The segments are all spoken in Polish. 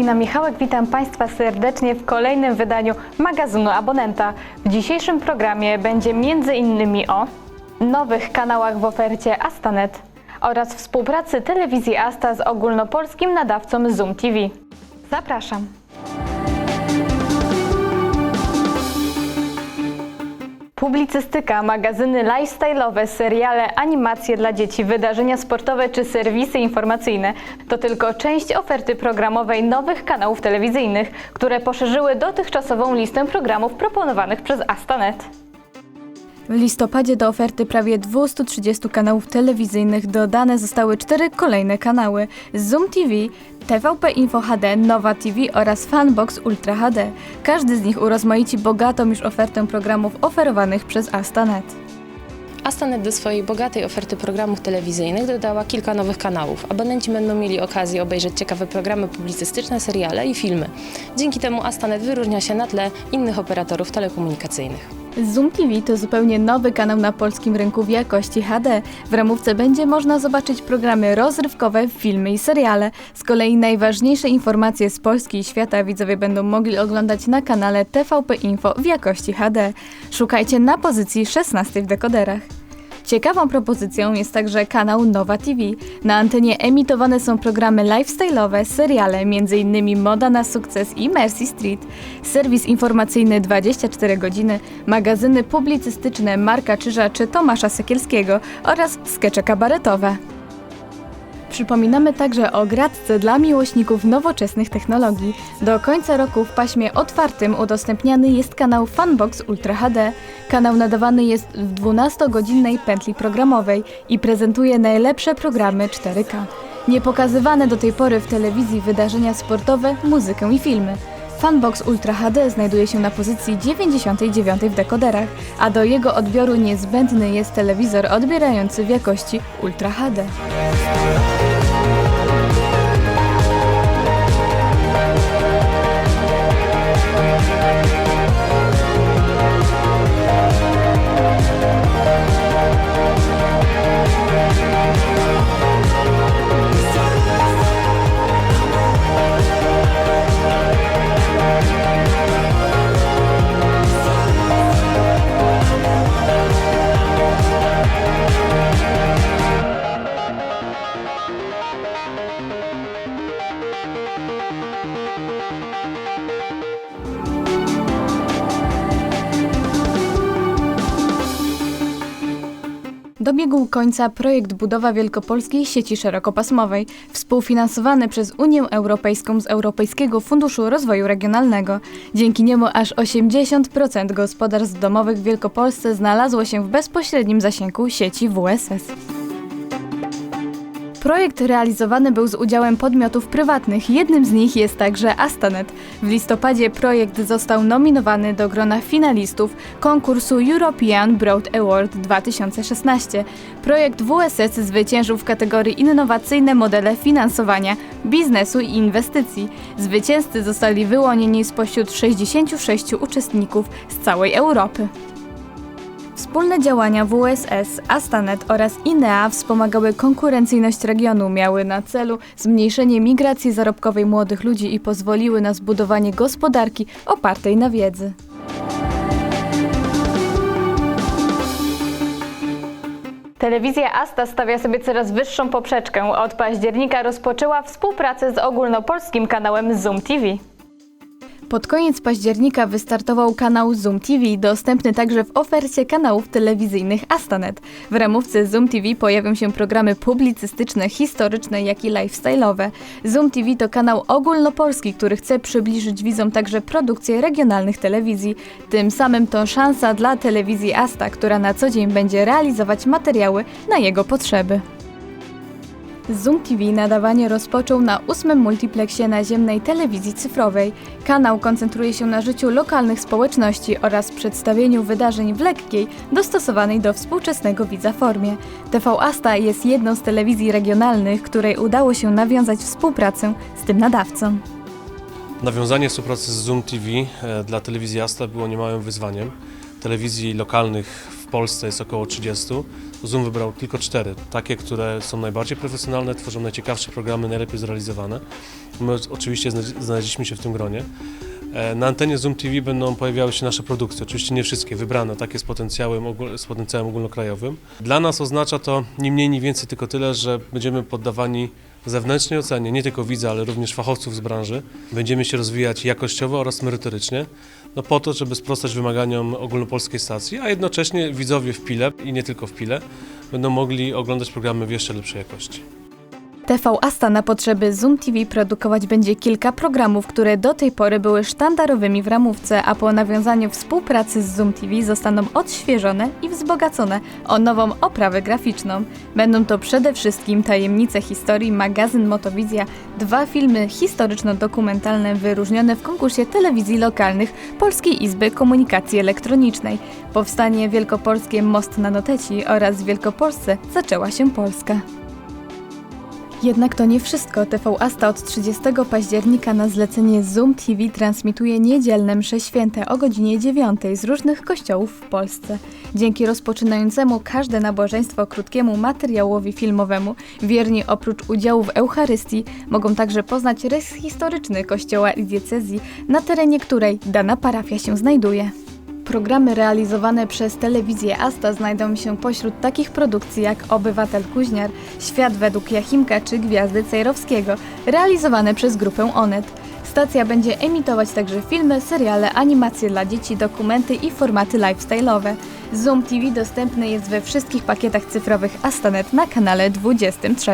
Paulina Michałek, witam Państwa serdecznie w kolejnym wydaniu magazynu Abonenta. W dzisiejszym programie będzie innymi o nowych kanałach w ofercie Astanet oraz współpracy telewizji Asta z ogólnopolskim nadawcą Zoom TV. Zapraszam. Publicystyka, magazyny lifestyle'owe, seriale, animacje dla dzieci, wydarzenia sportowe czy serwisy informacyjne to tylko część oferty programowej nowych kanałów telewizyjnych, które poszerzyły dotychczasową listę programów proponowanych przez Astanet. W listopadzie do oferty prawie 230 kanałów telewizyjnych dodane zostały cztery kolejne kanały: Zoom TV, TVP Info HD, Nowa TV oraz Fanbox Ultra HD. Każdy z nich urozmaici bogatą już ofertę programów oferowanych przez Astanet. Astanet do swojej bogatej oferty programów telewizyjnych dodała kilka nowych kanałów. Abonenci będą mieli okazję obejrzeć ciekawe programy publicystyczne, seriale i filmy. Dzięki temu Astanet wyróżnia się na tle innych operatorów telekomunikacyjnych. Zoom TV to zupełnie nowy kanał na polskim rynku w jakości HD. W ramówce będzie można zobaczyć programy rozrywkowe, filmy i seriale. Z kolei najważniejsze informacje z Polski i świata widzowie będą mogli oglądać na kanale TVP Info w jakości HD. Szukajcie na pozycji 16 w dekoderach. Ciekawą propozycją jest także kanał Nowa TV. Na antenie emitowane są programy lifestyle'owe, seriale, m.in. Moda na sukces i Mercy Street, serwis informacyjny 24 godziny, magazyny publicystyczne Marka Czyża czy Tomasza Sekielskiego oraz skecze kabaretowe. Przypominamy także o gratce dla miłośników nowoczesnych technologii. Do końca roku w paśmie otwartym udostępniany jest kanał Funbox Ultra HD. Kanał nadawany jest w 12-godzinnej pętli programowej i prezentuje najlepsze programy 4K. Niepokazywane do tej pory w telewizji wydarzenia sportowe, muzykę i filmy. Funbox Ultra HD znajduje się na pozycji 99 w dekoderach, a do jego odbioru niezbędny jest telewizor odbierający w jakości Ultra HD. Dobiegł końca projekt budowa wielkopolskiej sieci szerokopasmowej, współfinansowany przez Unię Europejską z Europejskiego Funduszu Rozwoju Regionalnego. Dzięki niemu aż 80% gospodarstw domowych w Wielkopolsce znalazło się w bezpośrednim zasięgu sieci WSS. Projekt realizowany był z udziałem podmiotów prywatnych. Jednym z nich jest także Astanet. W listopadzie projekt został nominowany do grona finalistów konkursu European Broad Award 2016. Projekt WSS zwyciężył w kategorii Innowacyjne modele finansowania, biznesu i inwestycji. Zwycięzcy zostali wyłonieni spośród 66 uczestników z całej Europy. Wspólne działania WSS, Astanet oraz INEA wspomagały konkurencyjność regionu, miały na celu zmniejszenie migracji zarobkowej młodych ludzi i pozwoliły na zbudowanie gospodarki opartej na wiedzy. Telewizja Asta stawia sobie coraz wyższą poprzeczkę. Od października rozpoczęła współpracę z ogólnopolskim kanałem Zoom TV. Pod koniec października wystartował kanał Zoom TV, dostępny także w ofercie kanałów telewizyjnych Astanet. W ramówce Zoom TV pojawią się programy publicystyczne, historyczne, jak i lifestyle'owe. Zoom TV to kanał ogólnopolski, który chce przybliżyć widzom także produkcje regionalnych telewizji. Tym samym to szansa dla telewizji Asta, która na co dzień będzie realizować materiały na jego potrzeby. Zoom TV nadawanie rozpoczął na ósmym multiplexie naziemnej telewizji cyfrowej. Kanał koncentruje się na życiu lokalnych społeczności oraz przedstawieniu wydarzeń w lekkiej, dostosowanej do współczesnego widza formie. TV Asta jest jedną z telewizji regionalnych, której udało się nawiązać współpracę z tym nadawcą. Nawiązanie współpracy z Zoom TV e, dla telewizji Asta było niemałym wyzwaniem. Telewizji lokalnych Polsce jest około 30. Zoom wybrał tylko cztery, takie, które są najbardziej profesjonalne, tworzą najciekawsze programy, najlepiej zrealizowane. My oczywiście znaleź- znaleźliśmy się w tym gronie. E, Na antenie Zoom TV będą pojawiały się nasze produkcje, oczywiście nie wszystkie, wybrane, takie z potencjałem, z potencjałem ogólnokrajowym. Dla nas oznacza to ni mniej, ni więcej tylko tyle, że będziemy poddawani zewnętrznej ocenie, nie tylko widza, ale również fachowców z branży. Będziemy się rozwijać jakościowo oraz merytorycznie, no po to, żeby sprostać wymaganiom ogólnopolskiej stacji, a jednocześnie widzowie w Pile i nie tylko w Pile będą mogli oglądać programy w jeszcze lepszej jakości. TV Asta na potrzeby Zoom TV produkować będzie kilka programów, które do tej pory były sztandarowymi w ramówce, a po nawiązaniu współpracy z Zoom TV zostaną odświeżone i wzbogacone o nową oprawę graficzną. Będą to przede wszystkim Tajemnice historii, magazyn Motowizja, dwa filmy historyczno-dokumentalne wyróżnione w konkursie telewizji lokalnych Polskiej Izby Komunikacji Elektronicznej. Powstanie wielkopolskie Most na Noteci oraz w Wielkopolsce zaczęła się Polska. Jednak to nie wszystko. TV Asta od 30 października na zlecenie Zoom TV transmituje niedzielne msze święte o godzinie 9 z różnych kościołów w Polsce. Dzięki rozpoczynającemu każde nabożeństwo krótkiemu materiałowi filmowemu, wierni oprócz udziału w Eucharystii mogą także poznać rys historyczny kościoła i diecezji, na terenie której dana parafia się znajduje. Programy realizowane przez telewizję Asta znajdą się pośród takich produkcji jak Obywatel Kuźniar, Świat według Jachimka czy Gwiazdy Cejrowskiego, realizowane przez grupę Onet. Stacja będzie emitować także filmy, seriale, animacje dla dzieci, dokumenty i formaty lifestyle'owe. Zoom TV dostępny jest we wszystkich pakietach cyfrowych Astanet na kanale 23.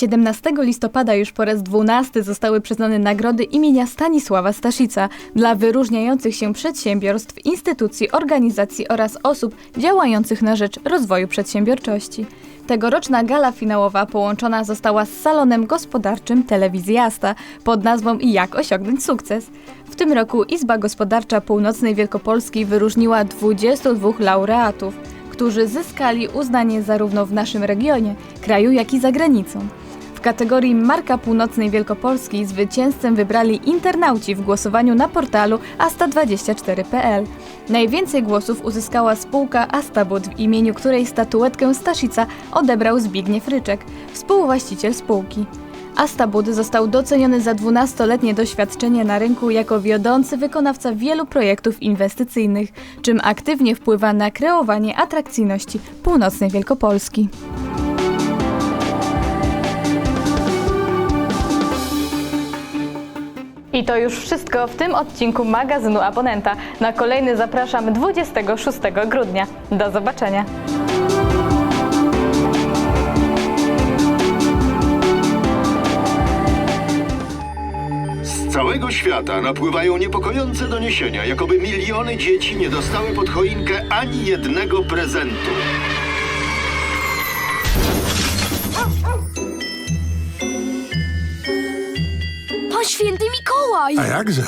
17 listopada już po raz 12 zostały przyznane nagrody imienia Stanisława Staszica dla wyróżniających się przedsiębiorstw, instytucji, organizacji oraz osób działających na rzecz rozwoju przedsiębiorczości. Tegoroczna gala finałowa połączona została z salonem gospodarczym Telewizji Asta pod nazwą Jak osiągnąć sukces. W tym roku Izba Gospodarcza Północnej Wielkopolski wyróżniła 22 laureatów którzy zyskali uznanie zarówno w naszym regionie, kraju, jak i za granicą. W kategorii Marka Północnej Wielkopolski zwycięzcę wybrali internauci w głosowaniu na portalu asta24.pl. Najwięcej głosów uzyskała spółka Astabud, w imieniu której statuetkę Staszica odebrał Zbigniew Ryczek, współwłaściciel spółki. Astabud został doceniony za 12-letnie doświadczenie na rynku jako wiodący wykonawca wielu projektów inwestycyjnych, czym aktywnie wpływa na kreowanie atrakcyjności północnej Wielkopolski. I to już wszystko w tym odcinku magazynu Abonenta. Na kolejny zapraszam 26 grudnia. Do zobaczenia. Z całego świata napływają niepokojące doniesienia, jakoby miliony dzieci nie dostały pod choinkę ani jednego prezentu. Mikołaj! A jakże?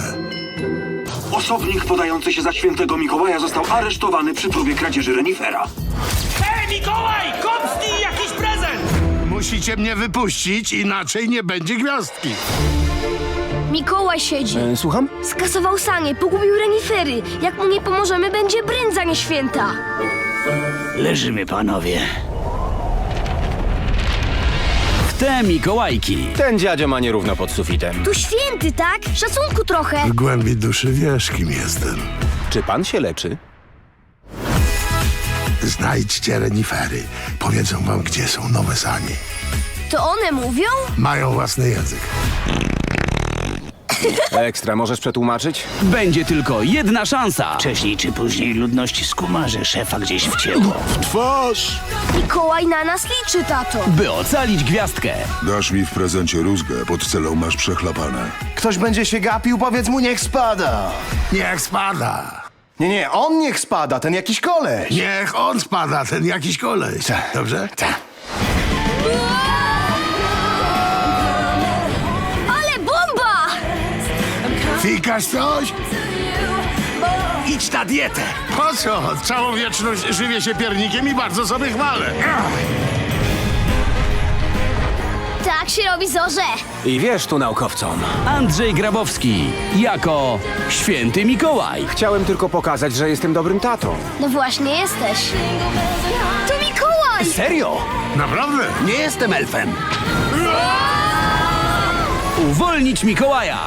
Osobnik podający się za świętego Mikołaja został aresztowany przy próbie kradzieży renifera. Hej, Mikołaj! Kopnij jakiś prezent! Musicie mnie wypuścić, inaczej nie będzie gwiazdki. Mikołaj siedzi. Słucham? Skasował sanie, pogubił renifery. Jak mu nie pomożemy, będzie brędza nieświęta. Leżymy, panowie. Te Mikołajki. Ten dziadzio ma nierówno pod sufitem. Tu święty, tak? Szacunku trochę. W głębi duszy wiesz, kim jestem. Czy pan się leczy? Znajdźcie renifery. Powiedzą wam, gdzie są nowe sanie. To one mówią? Mają własny język. Ekstra, możesz przetłumaczyć? Będzie tylko jedna szansa. Wcześniej czy później ludność skuma, że szefa gdzieś wcięło. Twarz! Mikołaj na nas liczy, tato. By ocalić gwiazdkę. Dasz mi w prezencie rózgę, pod celą masz przechlapane. Ktoś będzie się gapił, powiedz mu niech spada. Niech spada. Nie, nie, on niech spada, ten jakiś koleś. Niech on spada, ten jakiś koleś. Dobrze? Tak. Fikasz coś? Idź na dietę! Po co? Całą wieczność żywię się piernikiem i bardzo sobie chwalę. Tak się robi zorze. I wiesz tu naukowcom. Andrzej Grabowski jako święty Mikołaj. Chciałem tylko pokazać, że jestem dobrym tatą. No właśnie jesteś. To Mikołaj! Serio? Naprawdę? Nie jestem elfem. Uwolnić Mikołaja.